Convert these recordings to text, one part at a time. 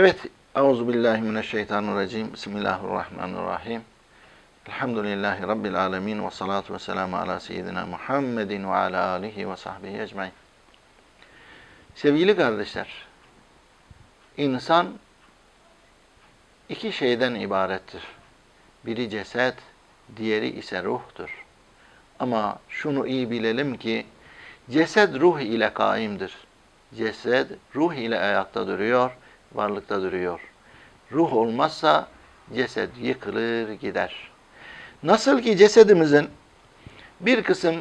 Evet, Euzu billahi mineşşeytanirracim. Bismillahirrahmanirrahim. Elhamdülillahi rabbil alamin ve salatu vesselamü ala seyyidina Muhammedin ve ala alihi ve sahbihi ecmaîn. Sevgili kardeşler, insan iki şeyden ibarettir. Biri ceset, diğeri ise ruhtur. Ama şunu iyi bilelim ki ceset ruh ile kaimdir. Ceset ruh ile ayakta duruyor, varlıkta duruyor. Ruh olmazsa ceset yıkılır gider. Nasıl ki cesedimizin bir kısım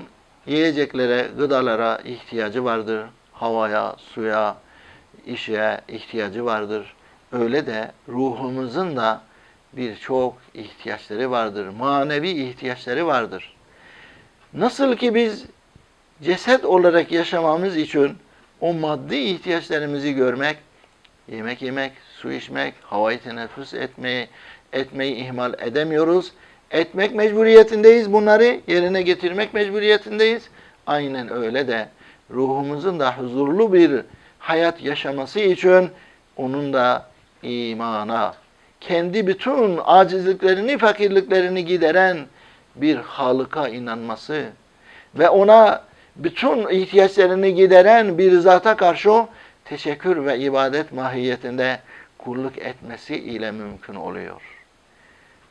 yiyeceklere, gıdalara ihtiyacı vardır. Havaya, suya, işe ihtiyacı vardır. Öyle de ruhumuzun da birçok ihtiyaçları vardır. Manevi ihtiyaçları vardır. Nasıl ki biz ceset olarak yaşamamız için o maddi ihtiyaçlarımızı görmek, yemek yemek, su içmek, havayı teneffüs etmeyi, etmeyi ihmal edemiyoruz. Etmek mecburiyetindeyiz bunları, yerine getirmek mecburiyetindeyiz. Aynen öyle de ruhumuzun da huzurlu bir hayat yaşaması için onun da imana, kendi bütün acizliklerini, fakirliklerini gideren bir Halık'a inanması ve ona bütün ihtiyaçlarını gideren bir zata karşı teşekkür ve ibadet mahiyetinde kulluk etmesi ile mümkün oluyor.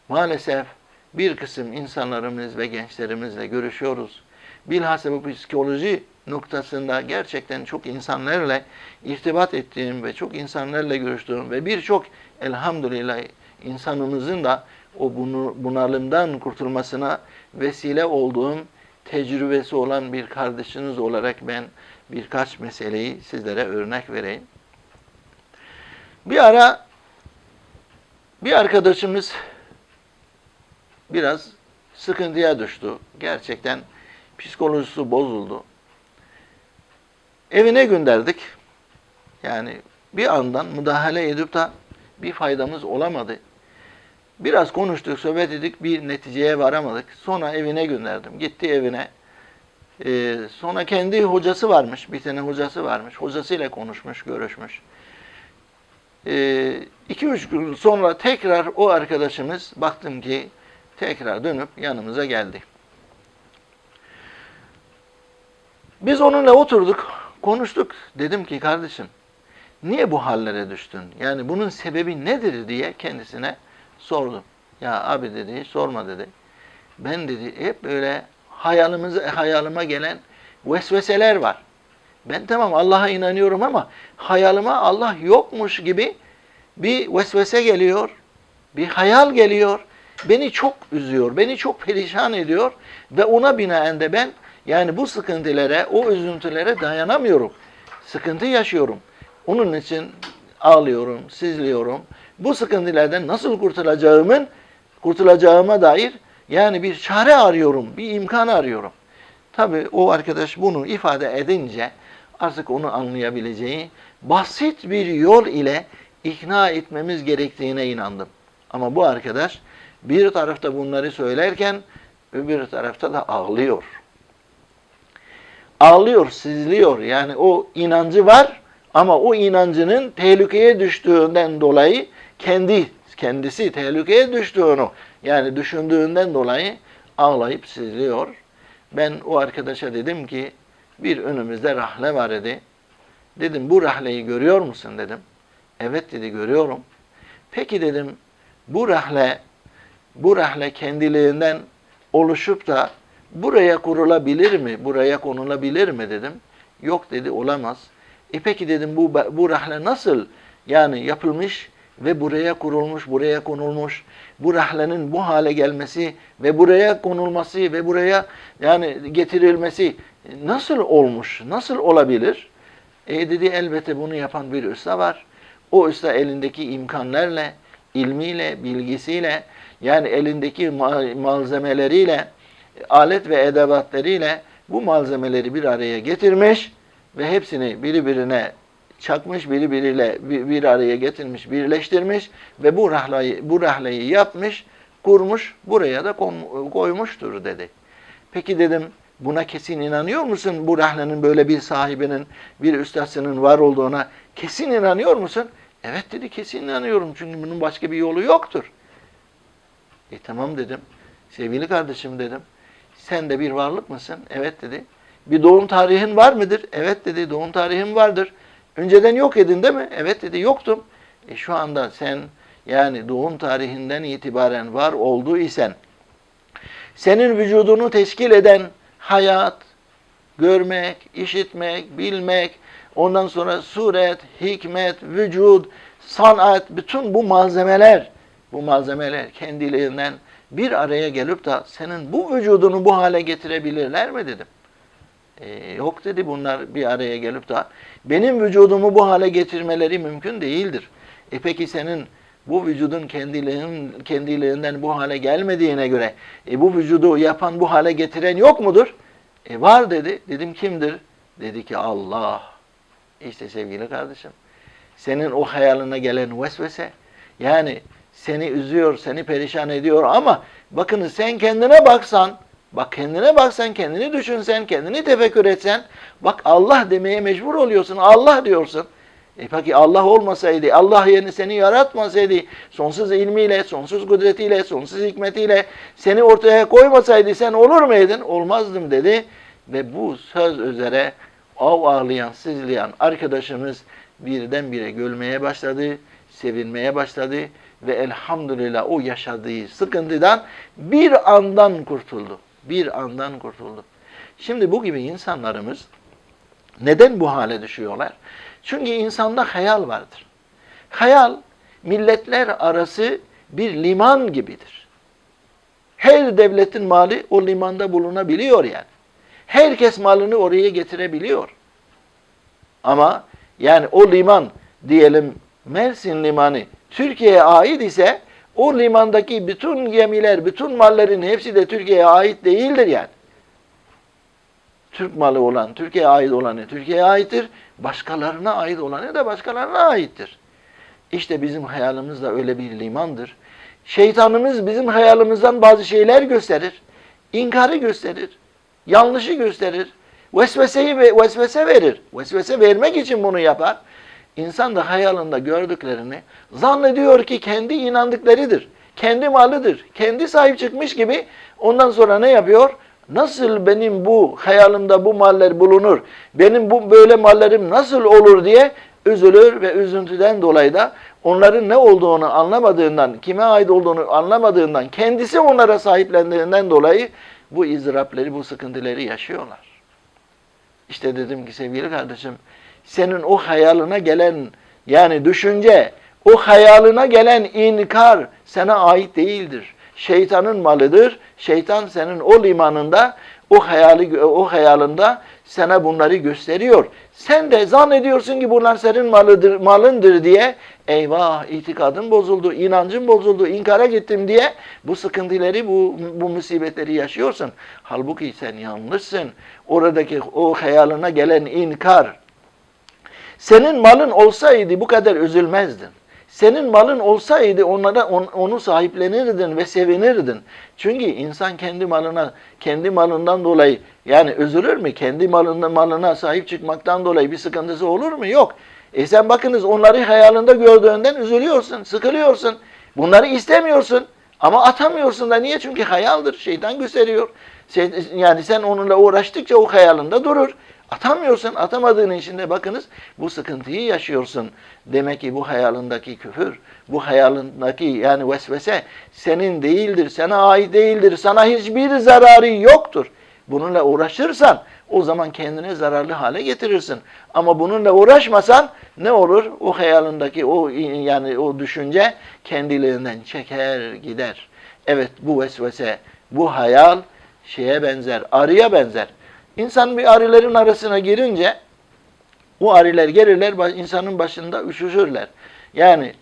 Maalesef bir kısım insanlarımız ve gençlerimizle görüşüyoruz. Bilhassa bu psikoloji noktasında gerçekten çok insanlarla irtibat ettiğim ve çok insanlarla görüştüğüm ve birçok elhamdülillah insanımızın da o bunu, bunalımdan kurtulmasına vesile olduğum tecrübesi olan bir kardeşiniz olarak ben birkaç meseleyi sizlere örnek vereyim. Bir ara bir arkadaşımız biraz sıkıntıya düştü. Gerçekten psikolojisi bozuldu. Evine gönderdik. Yani bir andan müdahale edip de bir faydamız olamadı. Biraz konuştuk, sohbet ettik, bir neticeye varamadık. Sonra evine gönderdim. Gitti evine. Ee, sonra kendi hocası varmış, bir tane hocası varmış. Hocasıyla konuşmuş, görüşmüş. Ee, iki üç gün sonra tekrar o arkadaşımız baktım ki tekrar dönüp yanımıza geldi. Biz onunla oturduk, konuştuk. Dedim ki kardeşim, niye bu hallere düştün? Yani bunun sebebi nedir diye kendisine sordum. Ya abi dedi, sorma dedi. Ben dedi hep böyle hayalimize, hayalıma gelen vesveseler var. Ben tamam Allah'a inanıyorum ama hayalıma Allah yokmuş gibi bir vesvese geliyor, bir hayal geliyor. Beni çok üzüyor, beni çok perişan ediyor ve ona binaen de ben yani bu sıkıntılara, o üzüntülere dayanamıyorum. Sıkıntı yaşıyorum. Onun için ağlıyorum, sizliyorum. Bu sıkıntılardan nasıl kurtulacağımın, kurtulacağıma dair yani bir çare arıyorum, bir imkan arıyorum. Tabi o arkadaş bunu ifade edince artık onu anlayabileceği basit bir yol ile ikna etmemiz gerektiğine inandım. Ama bu arkadaş bir tarafta bunları söylerken öbür tarafta da ağlıyor. Ağlıyor, sızlıyor. Yani o inancı var ama o inancının tehlikeye düştüğünden dolayı kendi kendisi tehlikeye düştüğünü yani düşündüğünden dolayı ağlayıp sızlıyor. Ben o arkadaşa dedim ki bir önümüzde rahle var dedi. Dedim bu rahleyi görüyor musun dedim. Evet dedi görüyorum. Peki dedim bu rahle bu rahle kendiliğinden oluşup da buraya kurulabilir mi? Buraya konulabilir mi dedim. Yok dedi olamaz. E peki dedim bu bu rahle nasıl yani yapılmış ve buraya kurulmuş, buraya konulmuş. Bu rahlenin bu hale gelmesi ve buraya konulması ve buraya yani getirilmesi nasıl olmuş, nasıl olabilir? E dedi elbette bunu yapan bir usta var. O usta elindeki imkanlarla, ilmiyle, bilgisiyle, yani elindeki malzemeleriyle, alet ve edevatlarıyla bu malzemeleri bir araya getirmiş ve hepsini birbirine çakmış, birbiriyle bir, bir araya getirmiş, birleştirmiş ve bu rahlayı, bu rahleyi yapmış, kurmuş, buraya da koymuştur dedi. Peki dedim, buna kesin inanıyor musun? Bu rahlenin böyle bir sahibinin, bir üstasının var olduğuna kesin inanıyor musun? Evet dedi kesin inanıyorum çünkü bunun başka bir yolu yoktur. E tamam dedim. Sevgili kardeşim dedim. Sen de bir varlık mısın? Evet dedi. Bir doğum tarihin var mıdır? Evet dedi. Doğum tarihim vardır. Önceden yok edin değil mi? Evet dedi. Yoktum. E şu anda sen yani doğum tarihinden itibaren var olduğu isen senin vücudunu teşkil eden hayat, görmek, işitmek, bilmek, ondan sonra suret, hikmet, vücut, sanat, bütün bu malzemeler, bu malzemeler kendiliğinden bir araya gelip de senin bu vücudunu bu hale getirebilirler mi dedim. E, yok dedi bunlar bir araya gelip de benim vücudumu bu hale getirmeleri mümkün değildir. E peki senin bu vücudun kendiliğin, kendiliğinden bu hale gelmediğine göre e, bu vücudu yapan bu hale getiren yok mudur? E var dedi. Dedim kimdir? Dedi ki Allah. İşte sevgili kardeşim. Senin o hayaline gelen vesvese yani seni üzüyor, seni perişan ediyor ama bakınız sen kendine baksan, bak kendine baksan, kendini düşünsen, kendini tefekkür etsen, bak Allah demeye mecbur oluyorsun. Allah diyorsun. E peki Allah olmasaydı, Allah yeni seni yaratmasaydı, sonsuz ilmiyle, sonsuz kudretiyle, sonsuz hikmetiyle seni ortaya koymasaydı sen olur muydun? Olmazdım dedi. Ve bu söz üzere av ağlayan, sızlayan arkadaşımız birdenbire gülmeye başladı, sevinmeye başladı ve elhamdülillah o yaşadığı sıkıntıdan bir andan kurtuldu. Bir andan kurtuldu. Şimdi bu gibi insanlarımız neden bu hale düşüyorlar? Çünkü insanda hayal vardır. Hayal milletler arası bir liman gibidir. Her devletin mali o limanda bulunabiliyor yani. Herkes malını oraya getirebiliyor. Ama yani o liman diyelim Mersin limanı Türkiye'ye ait ise o limandaki bütün gemiler, bütün malların hepsi de Türkiye'ye ait değildir yani. Türk malı olan, Türkiye'ye ait olanı Türkiye'ye aittir. Başkalarına ait olanı da başkalarına aittir. İşte bizim hayalimiz de öyle bir limandır. Şeytanımız bizim hayalimizden bazı şeyler gösterir. İnkarı gösterir. Yanlışı gösterir. Vesveseyi ve vesvese verir. Vesvese vermek için bunu yapar. İnsan da hayalinde gördüklerini zannediyor ki kendi inandıklarıdır. Kendi malıdır. Kendi sahip çıkmış gibi ondan sonra ne yapıyor? Nasıl benim bu hayalimde bu maller bulunur? Benim bu böyle mallarım nasıl olur diye üzülür ve üzüntüden dolayı da onların ne olduğunu anlamadığından, kime ait olduğunu anlamadığından, kendisi onlara sahiplendiğinden dolayı bu izrapları, bu sıkıntıları yaşıyorlar. İşte dedim ki sevgili kardeşim, senin o hayaline gelen yani düşünce, o hayaline gelen inkar sana ait değildir. Şeytanın malıdır. Şeytan senin o limanında, o hayali o hayalında sana bunları gösteriyor. Sen de zannediyorsun ki bunlar senin malıdır, malındır diye eyvah itikadın bozuldu, inancın bozuldu, inkara gittim diye bu sıkıntıları, bu, bu musibetleri yaşıyorsun. Halbuki sen yanlışsın. Oradaki o hayaline gelen inkar. Senin malın olsaydı bu kadar üzülmezdin. Senin malın olsaydı onlara on, onu sahiplenirdin ve sevinirdin. Çünkü insan kendi malına, kendi malından dolayı yani üzülür mü? Kendi malına, malına sahip çıkmaktan dolayı bir sıkıntısı olur mu? Yok. E sen bakınız onları hayalinde gördüğünden üzülüyorsun, sıkılıyorsun. Bunları istemiyorsun ama atamıyorsun da niye? Çünkü hayaldir. Şeytan gösteriyor. Sen, yani sen onunla uğraştıkça o hayalinde durur. Atamıyorsun, atamadığın için de bakınız bu sıkıntıyı yaşıyorsun. Demek ki bu hayalindeki küfür, bu hayalindeki yani vesvese senin değildir, sana ait değildir, sana hiçbir zararı yoktur. Bununla uğraşırsan o zaman kendini zararlı hale getirirsin. Ama bununla uğraşmasan ne olur? O hayalindeki o yani o düşünce kendiliğinden çeker gider. Evet bu vesvese, bu hayal şeye benzer, arıya benzer. İnsan bir arıların arasına girince o arılar gelirler insanın başında üşüşürler. Yani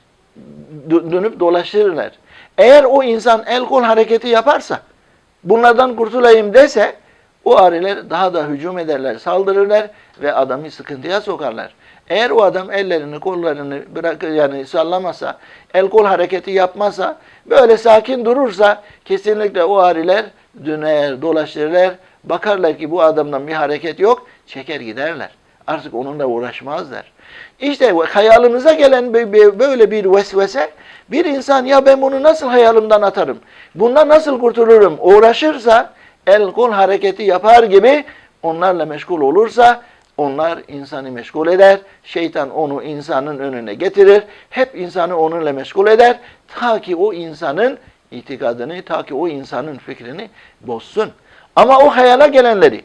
dönüp dolaşırlar. Eğer o insan el kol hareketi yaparsa bunlardan kurtulayım dese o arılar daha da hücum ederler, saldırırlar ve adamı sıkıntıya sokarlar. Eğer o adam ellerini, kollarını bırak yani sallamasa, el kol hareketi yapmazsa, böyle sakin durursa kesinlikle o arılar döner, dolaşırlar Bakarlar ki bu adamdan bir hareket yok, çeker giderler. artık onunla uğraşmazlar. İşte hayalimize gelen bö- bö- böyle bir vesvese bir insan ya ben bunu nasıl hayalimden atarım? Bundan nasıl kurtulurum? Uğraşırsa el kol hareketi yapar gibi onlarla meşgul olursa onlar insanı meşgul eder. Şeytan onu insanın önüne getirir. Hep insanı onunla meşgul eder. Ta ki o insanın itikadını, ta ki o insanın fikrini bozsun. Ama o hayala gelenleri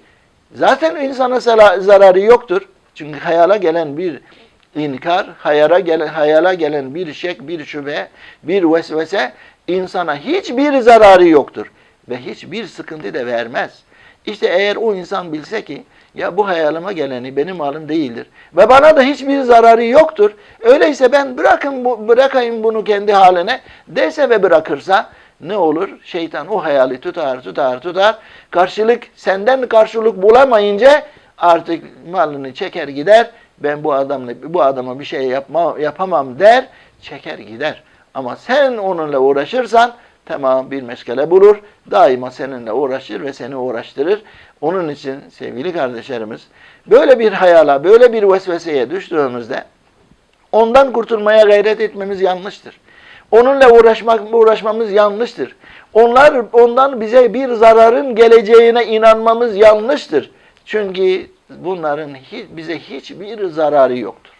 zaten insana zara- zararı yoktur. Çünkü hayala gelen bir inkar, hayala gelen, hayala gelen bir şek, bir şüphe, bir vesvese insana hiçbir zararı yoktur. Ve hiçbir sıkıntı da vermez. İşte eğer o insan bilse ki ya bu hayalıma geleni benim halim değildir ve bana da hiçbir zararı yoktur. Öyleyse ben bırakın bu, bırakayım bunu kendi haline dese ve bırakırsa ne olur? Şeytan o hayali tutar tutar tutar. Karşılık senden karşılık bulamayınca artık malını çeker gider. Ben bu adamla bu adama bir şey yapma, yapamam der, çeker gider. Ama sen onunla uğraşırsan tamam bir meşgale bulur. Daima seninle uğraşır ve seni uğraştırır. Onun için sevgili kardeşlerimiz böyle bir hayala, böyle bir vesveseye düştüğümüzde ondan kurtulmaya gayret etmemiz yanlıştır. Onunla uğraşmak uğraşmamız yanlıştır. Onlar ondan bize bir zararın geleceğine inanmamız yanlıştır. Çünkü bunların hiç, bize hiçbir zararı yoktur.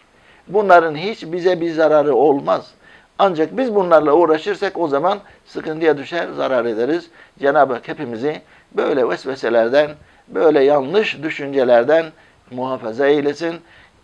Bunların hiç bize bir zararı olmaz. Ancak biz bunlarla uğraşırsak o zaman sıkıntıya düşer, zarar ederiz. Cenab-ı Hak hepimizi böyle vesveselerden, böyle yanlış düşüncelerden muhafaza eylesin.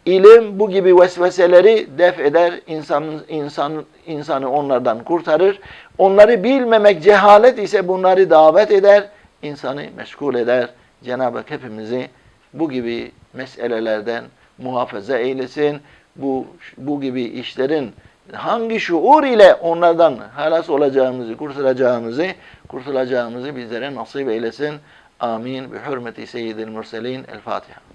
İlim bu gibi vesveseleri def eder, insanın, insan, insanı onlardan kurtarır. Onları bilmemek cehalet ise bunları davet eder, insanı meşgul eder. Cenab-ı Hak hepimizi bu gibi meselelerden muhafaza eylesin. Bu, bu gibi işlerin hangi şuur ile onlardan halas olacağımızı, kurtulacağımızı, kurtulacağımızı bizlere nasip eylesin. Amin. Bi hürmeti seyyidil murselin. El Fatiha.